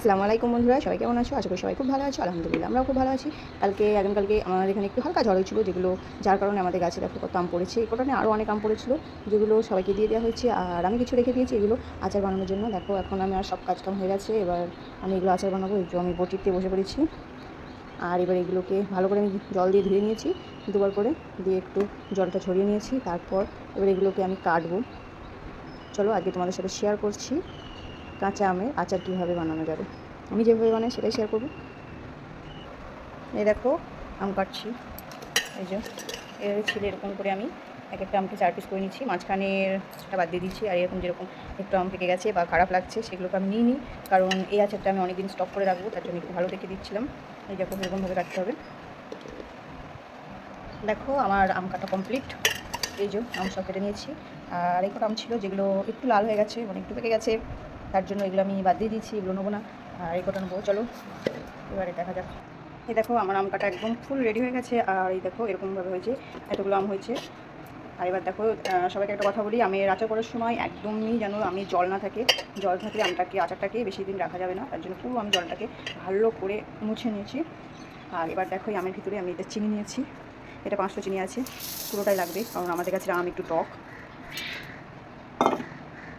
আসসালামু আলাইকুম বন্ধুরা, সবাই কেমন আছো? আশা করি সবাই খুব ভালো আছো, আলহামদুলিল্লাহ আমরাও খুব ভালো আছি। কালকে আগামীকালকে আমাদের এখানে একটু হালকা ঝড় হয়েছিল, যেগুলো, যার কারণে আমাদের গাছে দেখো কত আম পড়েছে। এই কটনে আরও অনেক আম পড়েছিল, যেগুলো সবাইকে দিয়ে দেওয়া হয়েছে, আর আমি কিছু রেখে দিয়েছি এগুলো আচার বানানোর জন্য। দেখো, এখন আমি আর সব কাজকাম হয়ে গেছে, এবার আমি এগুলো আচার বানাবো একটু আমি বটিতে বসে পড়েছি। আর এবার এগুলোকে ভালো করে আমি জল দিয়ে ধুয়ে নিয়েছি, দুবার করে দিয়ে একটু জলটা ছড়িয়ে নিয়েছি, তারপর এবার এগুলোকে আমি কাটবো। চলো, আজকে তোমাদের সাথে শেয়ার করছি। কাঁচা আমের আচার কীভাবে বানানো যাবে? আমি যেভাবে বানাই সেটাই শেয়ার করব। এই দেখো, আম কাটছি। এই যে, এর ছিল এরকম করে আমি এক একটা আমকে চার পিস করে নিচ্ছি। মাঝখানেরটা বাদ দিয়ে দিচ্ছি, আর এরকম যেরকম একটু আম পেকে গেছে বা খারাপ লাগছে, সেগুলোকে আমি নিই। নি কারণ এই আচারটা আমি অনেকদিন স্টক করে রাখব, তার জন্য একটু ভালো দেখে দিচ্ছিলাম। এই দেখো, এরকমভাবে কাটতে হবে। দেখো, আমার আম কাটা কমপ্লিট এই যে, আম সব কেটে নিয়েছি। আর এই কটা আম ছিল যেগুলো একটু লাল হয়ে গেছে মানে একটু পেকে গেছে। তার জন্য এগুলো আমি বাদ দিয়ে দিচ্ছি এগুলো নেব না। আর এই কটা নেব। চলো, এবারে দেখা যাক। এই দেখো, আমার আম কাটা একদম ফুল রেডি হয়ে গেছে। আর এই দেখো, এরকমভাবে হয়েছে, এতগুলো আম হয়েছে। আর এবার দেখো সবাইকে একটা কথা বলি আমের আচার করার সময় একদমই যেন আমি জল না থাকে, জল থাকলে আমটাকে, আচারটাকে বেশি দিন রাখা যাবে না। তার জন্য পুরো আমি জলটাকে ভালো করে মুছে নিয়েছি। আর এবার দেখো, এই আমের ভিতরে আমি এটা চিনি নিয়েছি। এটা পাঁচশো চিনি আছে, পুরোটাই লাগবে, কারণ আমাদের কাছে আম একটু টক।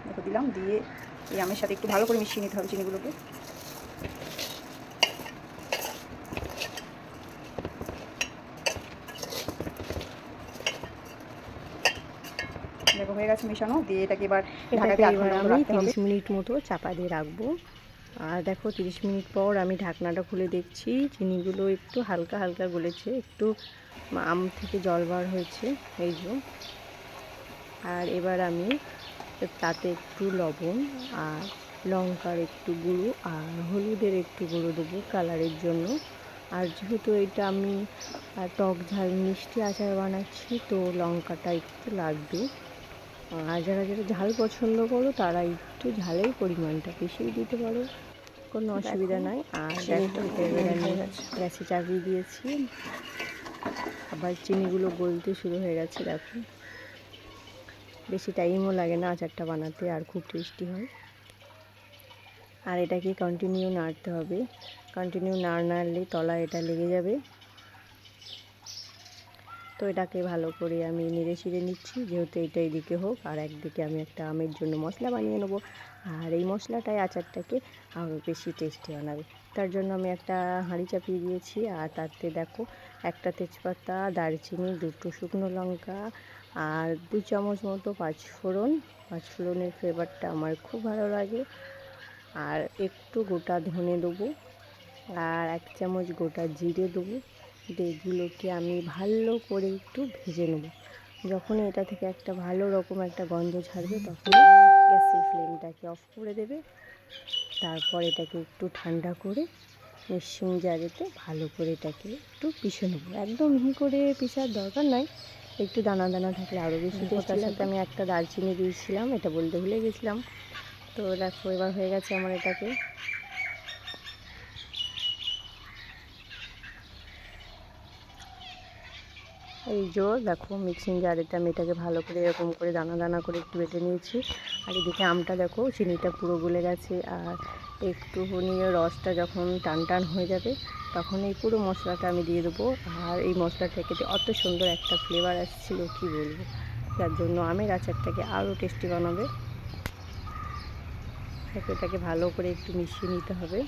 দেখো, দিলাম, দিয়ে এই আমের সাথে একটু ভালো করে মিশিয়ে নিতে হবে চিনিগুলোকে। দেখো হয়ে গেছে মেশানো দিয়ে এটাকে এবার আমি তিরিশ মিনিট মতো চাপা দিয়ে রাখব। আর দেখো তিরিশ মিনিট পর আমি ঢাকনাটা খুলে দেখছি চিনিগুলো একটু হালকা হালকা গলেছে একটু আম থেকে জল বার হয়েছে এই যে। আর এবার আমি তাতে একটু লবণ আর লঙ্কার একটু গুঁড়ো আর হলুদের একটু গুঁড়ো দেবো কালারের জন্য। আর যেহেতু এটা আমি টক ঝাল মিষ্টি আচার বানাচ্ছি তো লঙ্কাটা একটু লাগবে। আর যারা যারা ঝাল পছন্দ করো তারা একটু ঝালের পরিমাণটা বেশি দিতে পারো। কোনো অসুবিধা নাই। আর গ্যাসে চাপিয়ে দিয়েছি। আবার চিনিগুলো গলতে শুরু হয়ে গেছে দেখো। বেশি টাইমও লাগে না আচারটা বানাতে আর খুব টেস্টি হয়। আর এটাকে কন্টিনিউ নাড়তে হবে। কন্টিনিউ নাড় নাড়লে তলা এটা লেগে যাবে। তো এটাকে ভালো করে আমি নেড়ে চিড়ে নিচ্ছি, যেহেতু এটা এদিকে হোক আর একদিকে আমি একটা আমের জন্য মশলা বানিয়ে নেব। আর এই মশলাটাই আচারটাকে আরও বেশি টেস্টি বানাবে। তার জন্য আমি একটা হাঁড়ি চাপিয়ে দিয়েছি, আর তাতে দেখো একটা তেজপাতা, দারচিনি, দুটো শুকনো লঙ্কা আর দু চামচ মতো পাঁচফোড়ন। পাঁচফোড়নের ফ্লেভারটা আমার খুব ভালো লাগে। আর একটু গোটা ধনে দেবো আর এক চামচ গোটা জিরে দেবো। এগুলোকে আমি ভালো করে একটু ভেজে নেব। যখন এটা থেকে একটা ভালো রকম একটা গন্ধ ছাড়বে তখন গ্যাসের ফ্লেমটাকে অফ করে দেবে। তারপর এটাকে একটু ঠান্ডা করে মিক্সিং জারেতে ভালো করে এটাকে একটু পিষে নেব। একদম মিহি করে পিষার দরকার নাই একটু দানা দানা থাকলে আরও বেশি টেস্টি সাথে আমি একটা দারচিনি দিয়েছিলাম এটা বলতে ভুলে গেছিলাম। তো দেখো এবার হয়ে গেছে আমার এটাকে। এই জো দেখো মিক্সিং জারেতে আমি এটাকে ভালো করে এরকম করে দানা দানা করে একটু বেটে নিয়েছি। আর এদিকে আমটা দেখো, চিনিটা পুরো গলে গেছে আর একটুখানি রসটা যখন টান টান হয়ে যাবে, তখন এই পুরো মশলাটা আমি দিয়ে দেবো। আর এই মশলাটা খেতে অত সুন্দর একটা ফ্লেভার আসছিল, কি বলব? যার জন্য আমের আচারটাকে আরও টেস্টি বানাবে। এটাকে ভালো করে একটু মিশিয়ে নিতে হবে।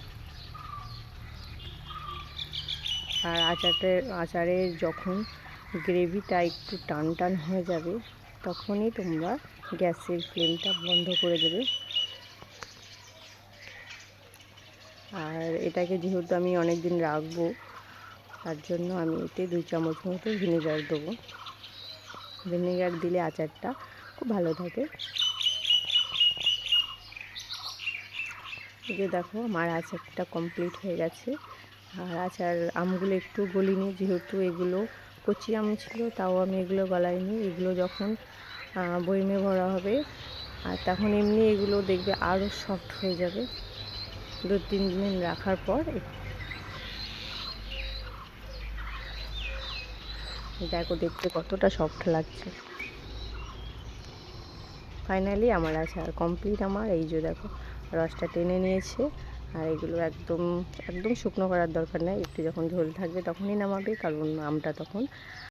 আর আচারটা, আচারের যখন গ্রেভিটা একটু টান টান হয়ে যাবে, তখনই তোমরা গ্যাসের ফ্লেমটা বন্ধ করে দেবে। আর এটাকে যেহেতু আমি অনেক দিন রাখব, তার জন্য আমি এতে দুই চামচ মতো ভিনেগার দেবো। ভিনেগার দিলে আচারটা খুব ভালো থাকে। যে দেখো, আমার আচারটা কমপ্লিট হয়ে গেছে। আর আচার আমগুলো একটু গলিনি, যেহেতু এগুলো কচি আম ছিল, তাও আমি এগুলো গলাইনি। এগুলো যখন বইমে ভরা হবে, আর তখন এমনি এগুলো দেখবে আরও সফট হয়ে যাবে। দু তিন দিন রাখার পর দেখো দেখতে কতটা সফট লাগছে। ফাইনালি আমার আচার কমপ্লিট আমার, এই যে দেখো, রসটা টেনে নিয়েছে। আর এগুলো একদম একদম শুকনো করার দরকার নেই। একটু যখন ঝোল থাকবে তখনই নামাবে, কারণ আমটা তখন